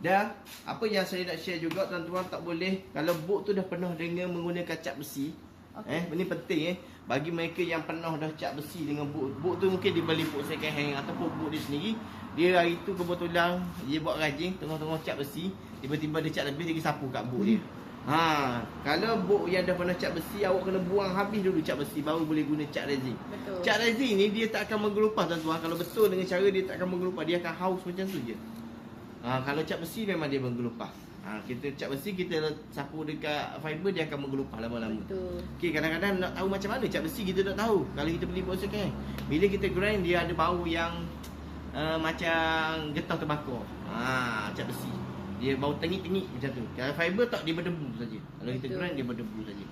Dan apa yang saya nak share juga tuan-tuan tak boleh kalau boat tu dah penuh dengan menggunakan cat besi. Okey. Eh, ini penting eh. Bagi mereka yang penuh dah cat besi dengan boat. Boat tu mungkin dia beli boat second hand ataupun boat dia sendiri. Dia hari tu kebetulan dia buat rajin tengah-tengah cat besi, tiba-tiba dia cat lebih dia sapu kat boat dia. Ha, kalau boat yang dah pernah cat besi awak kena buang habis dulu cat besi baru boleh guna cat resin. Betul. Cat resin ni dia tak akan menggelupah tuan-tuan. Kalau betul dengan cara dia tak akan menggelupah, dia akan haus macam tu je. Ha, kalau cat besi memang dia menggelupah. Ha, kita cat besi kita sapu dekat fiber dia akan menggelupah lama-lama. Betul. Okey, kadang-kadang nak tahu macam mana cat besi kita tak tahu. Kalau kita beli box hand. Bila kita grind dia ada bau yang uh, macam getah terbakar. Ha, cat besi. Dia bau tengik-tengik macam tu. Kalau fiber tak dia berdebu saja. Kalau kita Betul. grind dia berdebu saja.